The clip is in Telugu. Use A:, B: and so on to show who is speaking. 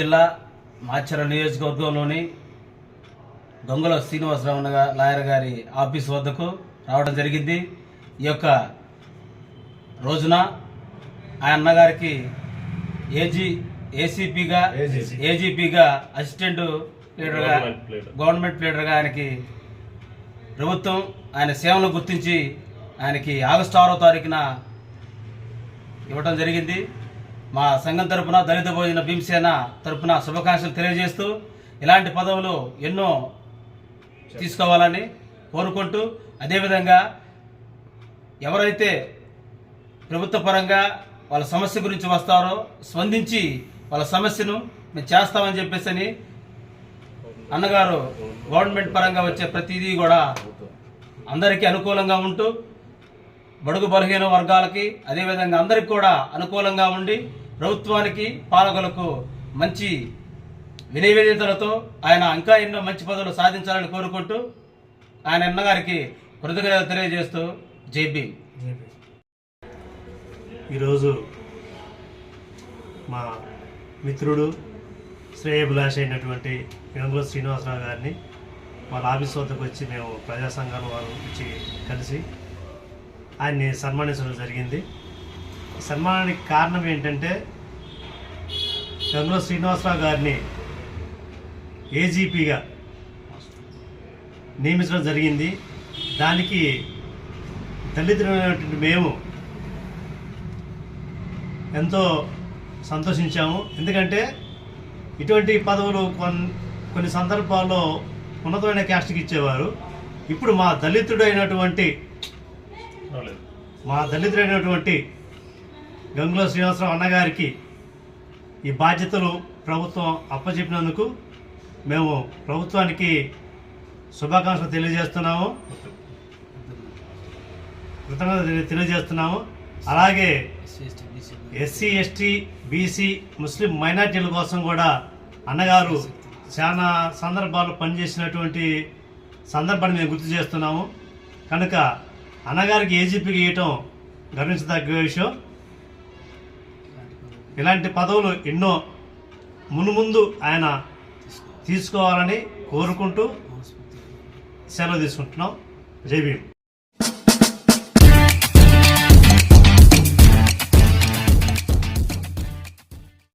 A: జిల్లా మాచర నియోజకవర్గంలోని దొంగల శ్రీనివాసరావు లాయర్ గారి ఆఫీస్ వద్దకు రావడం జరిగింది. ఈ యొక్క రోజున ఆ అన్నగారికి ఏజీ ఏసీపీగా ఏజీపీగా అసిస్టెంట్ లీడర్గా గవర్నమెంట్ లీడర్గా ఆయనకి ప్రభుత్వం ఆయన సేవలను గుర్తించి ఆయనకి ఆగస్టు ఆరో తారీఖున ఇవ్వటం జరిగింది. మా సంఘం తరపున దళిత భోజన భీమసేన తరపున శుభాకాంక్షలు తెలియజేస్తూ ఇలాంటి పదవులు ఎన్నో తీసుకోవాలని కోరుకుంటూ అదేవిధంగా ఎవరైతే ప్రభుత్వ పరంగా వాళ్ళ సమస్య గురించి వస్తారో స్పందించి వాళ్ళ సమస్యను మేము చేస్తామని చెప్పేసి అని అన్నగారు గవర్నమెంట్ పరంగా వచ్చే ప్రతిదీ కూడా అందరికీ అనుకూలంగా ఉంటూ బడుగు బలహీన వర్గాలకి అదేవిధంగా అందరికి కూడా అనుకూలంగా ఉండి ప్రభుత్వానికి పాలకులకు మంచి వినయవేదితలతో ఆయన ఇంకా ఎన్నో మంచి పదవులు సాధించాలని కోరుకుంటూ ఆయన అన్నగారికి కృతజ్ఞతలు తెలియజేస్తూ జేబీ
B: ఈరోజు మా మిత్రుడు శ్రేయభిలాష అయినటువంటి గంగుల శ్రీనివాసరావు గారిని వాళ్ళ ఆఫీస్ వద్దకు వచ్చి మేము ప్రజా సంఘాల వారు వచ్చి కలిసి ఆయన్ని సన్మానించడం జరిగింది. సన్మానానికి కారణం ఏంటంటే గంగుల శ్రీనివాసరావు గారిని ఏజీపీగా నియమించడం జరిగింది. దానికి దళితులైనటువంటి మేము ఎంతో సంతోషించాము. ఎందుకంటే ఇటువంటి పదవులు కొన్ కొన్ని సందర్భాల్లో ఉన్నతమైన క్యాస్ట్కి ఇచ్చేవారు. ఇప్పుడు మా దళితుడైనటువంటి మా దళితుడైనటువంటి గంగుల శ్రీనివాసరావు అన్నగారికి ఈ బాధ్యతలు ప్రభుత్వం అప్పచెప్పినందుకు మేము ప్రభుత్వానికి శుభాకాంక్షలు తెలియజేస్తున్నాము. కృతజ్ఞత తెలియజేస్తున్నాము. అలాగే ఎస్సీ ఎస్టీ బీసీ ముస్లిం మైనార్టీల కోసం కూడా అన్నగారు చాలా సందర్భాలు పనిచేసినటువంటి సందర్భాన్ని మేము గుర్తు చేస్తున్నాము. కనుక అన్నగారికి ఏజీపీకి ఇవ్వటం గర్వించదగ్గ విషయం. ఇలాంటి పదవులు ఎన్నో మునుముందు ఆయన తీసుకోవాలని కోరుకుంటూ సెలవు తీసుకుంటున్నాం. జై భీమ్.